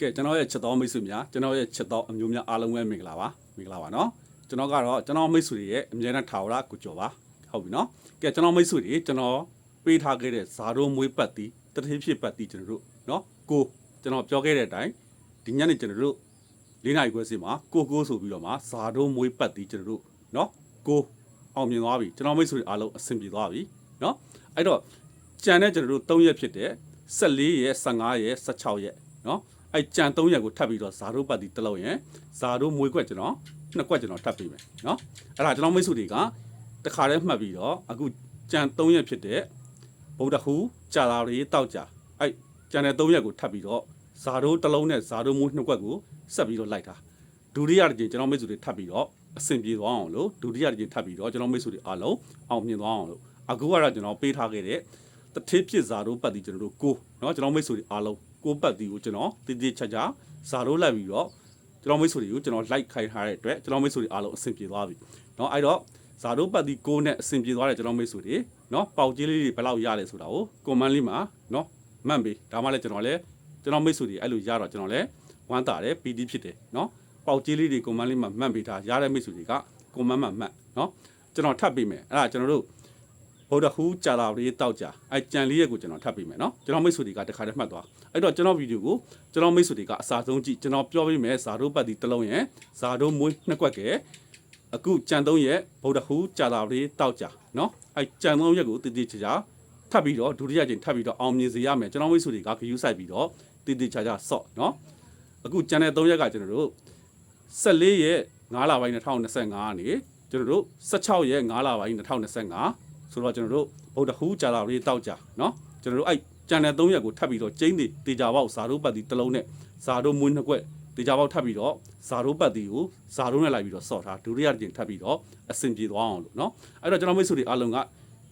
ကဲကျွန်တော်ရဲ့ချစ်တော်မိတ်ဆွေများကျွန်တော်ရဲ့ချစ်တော်အမျိုးများအားလုံးပဲမင်္ဂလာပါမင်္ဂလာပါနော်ကျွန်တော်ကတော့ကျွန်တော်မိတ်ဆွေတွေရဲ့အမြဲတမ်းထာဝရကိုကြော်ပါဟုတ်ပြီနော်ကဲကျွန်တော်မိတ်ဆွေတွေကျွန်တော်ပေးထားခဲ့တဲ့ဇာတို့မွေးပတ်တီတတိဖြစ်ပတ်တီကျွန်တော်တို့နော်ကိုကျွန်တော်ပြောခဲ့တဲ့အတိုင်းဒီညနေကျွန်တော်တို့လေးနိုင်ခွဲစီမှာကိုကိုဆိုပြီးတော့မှဇာတို့မွေးပတ်တီကျွန်တော်တို့နော်ကိုအောင်မြင်သွားပြီကျွန်တော်မိတ်ဆွေတွေအားလုံးအဆင်ပြေသွားပြီနော်အဲ့တော့ကြံတဲ့ကျွန်တော်တို့၃ရက်ဖြစ်တဲ့14ရက်15ရက်16ရက်နော် အဲ့ကြံ3ရက်ကိုထပ်ပြီးတော့ဇာတို့ပတ်တီတစ်လုံးရင်ဇာတို့မွေးခွက်ကျွန်တော်နှစ်ခွက်ကျွန်တော်ထပ်ပြီးမယ်နော်အဲ့ဒါကျွန်တော်မိတ်ဆွေတွေကတခါတည်းမှတ်ပြီးတော့အခုကြံ3ရက်ဖြစ်တဲ့ဗုဒ္ဓဟူကြာလာရီတောက်ကြအဲ့ကြံတဲ့3ရက်ကိုထပ်ပြီးတော့ဇာတို့တစ်လုံးနဲ့ဇာတို့မွေးနှစ်ခွက်ကိုဆက်ပြီးတော့လိုက်တာဒုတိယတစ်ကြိမ်ကျွန်တော်မိတ်ဆွေတွေထပ်ပြီးတော့အဆင်ပြေသွားအောင်လို့ဒုတိယတစ်ကြိမ်ထပ်ပြီးတော့ကျွန်တော်မိတ်ဆွေတွေအားလုံးအောင်မြင်သွားအောင်လို့အခုကတော့ကျွန်တော်ပေးထားခဲ့တဲ့တထေးဖြစ်ဇာတို့ပတ်တီကျွန်တော်တို့ကိုเนาะကျွန်တော်မိတ်ဆွေတွေအားလုံး ကိုပတ်တီကိုကျွန်တော်တည်တည်ချာချာဇာတို့လိုက်ပြီးတော့ကျွန်တော်မိတ်ဆွေတွေကိုကျွန်တော် like ခိုင်းထားတဲ့အတွက်ကျွန်တော်မိတ်ဆွေတွေအားလုံးအဆင်ပြေသွားပြီเนาะအဲ့တော့ဇာတို့ပတ်တီကိုနဲ့အဆင်ပြေသွားတဲ့ကျွန်တော်မိတ်ဆွေတွေเนาะပေါက်ကြီးလေးတွေဘယ်လောက်ရလဲဆိုတာကို comment လေးမှာเนาะမှတ်ပေးဒါမှလည်းကျွန်တော်လည်းကျွန်တော်မိတ်ဆွေတွေအဲ့လိုရတော့ကျွန်တော်လည်းဝမ်းသာတယ်ပီတိဖြစ်တယ်เนาะပေါက်ကြီးလေးတွေ comment လေးမှာမှတ်ပေးထားရတဲ့မိတ်ဆွေတွေက comment မှာမှတ်เนาะကျွန်တော်ထပ်ပေးမယ်အဲ့ဒါကျွန်တော်တို့ ဗုဒ္ဓဟူးကြာလာလေးတောက်ကြအဲကြံလေးရက်ကိုကျွန်တော်ထပ်ပေးမယ်နော်ကျွန်တော်မိတ်ဆွေတွေကတခါတည်းမှတ်သွားအဲ့တော့ကျွန်တော်ဗီဒီယိုကိုကျွန်တော်မိတ်ဆွေတွေကအစားဆုံးကြည့်ကျွန်တော်ပြောပေးမယ်ဇာတို့ပတ်တီတစ်လုံးရဲ့ဇာတို့မွေးနှစ်ကွက်ကဲအခုကြံသုံးရက်ဗုဒ္ဓဟူးကြာလာလေးတောက်ကြနော်အဲကြံသုံးရက်ကိုတည်တည်ချာချာထပ်ပြီးတော့ဒုတိယကြိမ်ထပ်ပြီးတော့အောင်မြင်စေရမယ်ကျွန်တော်မိတ်ဆွေတွေကဂယူးဆိုင်ပြီးတော့တည်တည်ချာချာဆော့နော်အခုကြံတဲ့၃ရက်ကကျွန်တော်တို့14ရက်9လပိုင်း2025ကနေကျွန်တော်တို့16ရက်9လပိုင်း2025 ဆိုတော့ကျွန်တော်တို့ဗုဒ္ဓဟူးကြာလာလေးတောက်ကြနော်ကျွန်တော်တို့အဲ့ကြံတဲ့၃ရက်ကိုထပ်ပြီးတော့ကျင်းသေးတေချာပေါက်ဇာတို့ပတ်တီတစ်လုံးနဲ့ဇာတို့မွေးနှစ်ကွက်တေချာပေါက်ထပ်ပြီးတော့ဇာတို့ပတ်တီကိုဇာတို့နဲ့လိုက်ပြီးတော့ဆော့ထားဒုတိယတစ်ကြိမ်ထပ်ပြီးတော့အဆင်ပြေသွားအောင်လို့နော်အဲ့တော့ကျွန်တော်မိတ်ဆွေတွေအားလုံးက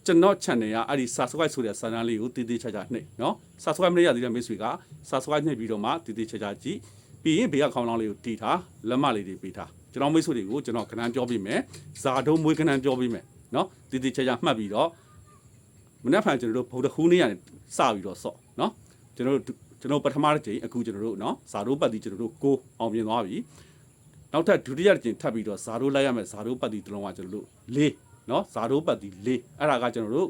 ကျွန်တော် channel ကအဲ့ဒီ subscribe ဆိုတဲ့စာတန်းလေးကိုတည်တည်ချာချာနှိပ်နော် subscribe မလုပ်ရသေးတဲ့မိတ်ဆွေက subscribe နှိပ်ပြီးတော့မှတည်တည်ချာချာကြည့်ပြီးရင်ဘေးကခေါင်းလောင်းလေးကိုတီးထားလက်မလေးတွေပေးထားကျွန်တော်မိတ်ဆွေတွေကိုကျွန်တော်ခဏပြောပြမယ်ဇာတို့မွေးခဏပြောပြမယ် နော်တည်တည်ချာချာမှတ်ပြီးတော့မနေ့ဖန်ကျွန်တော်တို့ဗုဒ္ဓဟူးနေ့ကနေစပြီးတော့ဆော့နော်ကျွန်တော်တို့ကျွန်တော်ပထမတစ်ချိန်အခုကျွန်တော်တို့နော်ဇာတို့ပတ်တီကျွန်တော်တို့ကိုအောင်မြင်သွားပြီနောက်ထပ်ဒုတိယတစ်ချိန်ထပ်ပြီးတော့ဇာတို့လိုက်ရမယ်ဇာတို့ပတ်တီတစ်လုံးကကျွန်တော်တို့၄နော်ဇာတို့ပတ်တီ၄အဲ့ဒါကကျွန်တော်တို့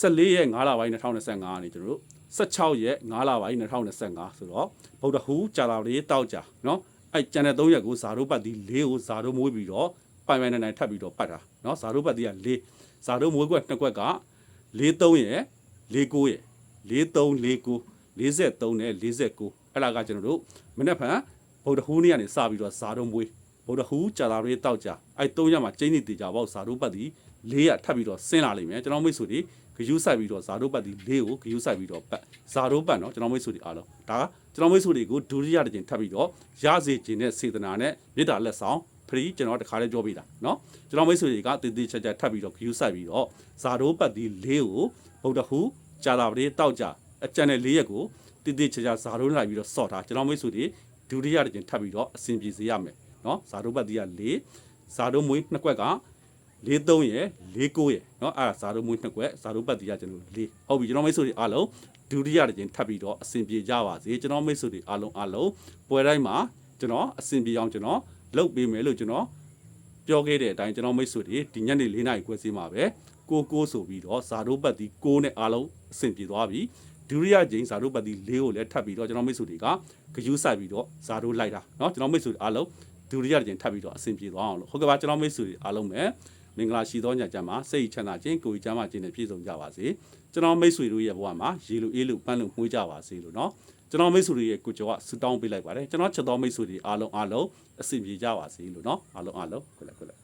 14ရက်9လပိုင်း2025ကနေကျွန်တော်တို့16ရက်9လပိုင်း2025ဆိုတော့ဗုဒ္ဓဟူးကြာလာလေးတောက်ကြနော်အဲ့ကျန်တဲ့3ရက်ကိုဇာတို့ပတ်တီ၄ကိုဇာတို့မွေးပြီးတော့ ပိုင်ပိုင်နိုင်နိုင်ထပ်ပြီးတော့ပတ်တာเนาะဇာတို့ပတ်တီက၄ဇာတို့မွေးကွက်နှစ်ကွက်က 43ရယ်49ရယ်43 49 43နဲ့49အဲ့ဒါကကျွန်တော်တို့မနေ့ဖန်ဗုဒ္ဓဟူးနေ့ကနေစပြီးတော့ဇာတုံးမွေးဗုဒ္ဓဟူးကြာလာရေးတောက်ကြအဲ့၃ရက်မှာကျင်းနေတေကြပေါ့ဇာတုပတ်တီ၄ရထပ်ပြီးတော့ဆင်းလာလိမ့်မယ်ကျွန်တော်မိတ်ဆွေတွေဂယူးဆိုင်ပြီးတော့ဇာတုပတ်တီ၄ကိုဂယူးဆိုင်ပြီးတော့ပတ်ဇာတုပတ်နော်ကျွန်တော်မိတ်ဆွေတွေအားလုံးဒါကကျွန်တော်မိတ်ဆွေတွေကိုဒုတိယတစ်ကြိမ်ထပ်ပြီးတော့ရစေခြင်းနဲ့စေတနာနဲ့မေတ္တာလက်ဆောင် ဖရီကျွန်တော်တခါလေးပြောပြတာเนาะကျွန်တော်မိတ်ဆွေတွေကတည်တည်ချာချာထပ်ပြီးတော့ view ဆိုင်ပြီးတော့ဇာတိုးပတ်ဒီ၄ကိုဗုဒ္ဓဟူကြာတာပတိတောက်ကြအကျန်တဲ့၄ရက်ကိုတည်တည်ချာချာဇာတိုးလိုက်ပြီးတော့စော့ထားကျွန်တော်မိတ်ဆွေတွေဒုတိယတစ်ကြိမ်ထပ်ပြီးတော့အဆင်ပြေစေရမယ်เนาะဇာတိုးပတ်ဒီက၄ဇာတိုးမွေးနှစ်ကွက်က43ရယ်49ရယ်เนาะအဲ့ဒါဇာတိုးမွေးနှစ်ကွက်ဇာတိုးပတ်ဒီကကျွန်တော်၄ဟုတ်ပြီကျွန်တော်မိတ်ဆွေတွေအားလုံးဒုတိယတစ်ကြိမ်ထပ်ပြီးတော့အဆင်ပြေကြပါစေကျွန်တော်မိတ်ဆွေတွေအားလုံးအားလုံးပွဲတိုင်းမှာကျွန်တော်အဆင်ပြေအောင်ကျွန်တော် လုပ်ပေးမယ်လို့ကျွန်တော် ပြောခဲ့တဲ့အတိုင်းကျွန်တော်မိတ်ဆွေတွေဒီညနေ၄နာရီခွဲစီမှာပဲကိုကိုဆိုပြီးတော့ဇာတို့ပတ်တီကိုနဲ့အားလုံးအဆင်ပြေသွားပြီဒုတိယကြိမ်ဇာတို့ပတ်တီ၄ကိုလည်းထပ်ပြီးတော့ကျွန်တော်မိတ်ဆွေတွေကဂယူးဆိုင်ပြီးတော့ဇာတို့လိုက်တာเนาะကျွန်တော်မိတ်ဆွေအားလုံးဒုတိယကြိမ်ထပ်ပြီးတော့အဆင်ပြေသွားအောင်လို့ဟုတ်ကဲ့ပါကျွန်တော်မိတ်ဆွေအားလုံးပဲ မင်္ဂလာရှိသောညချမ်းမှာစိတ်ချမ်းသာခြင်းကိုယ်ချမ်းသာခြင်းနဲ့ပြည့်စုံကြပါစေကျွန်တော်မိတ်ဆွေတို့ရဲ့ဘဝမှာရေလိုအေးလိုပန်းလိုမှုကြပါစေလို့နော်ကျွန်တော်မိတ်ဆွေတွေရဲ့ကိုကျော်ကဆူတောင်းပေးလိုက်ပါတယ်ကျွန်တော်ချက်တော်မိတ်ဆွေတွေအားလုံးအားလုံးအဆင်ပြေကြပါစေလို့နော်အားလုံးအားလုံးခွလက်ခွလက်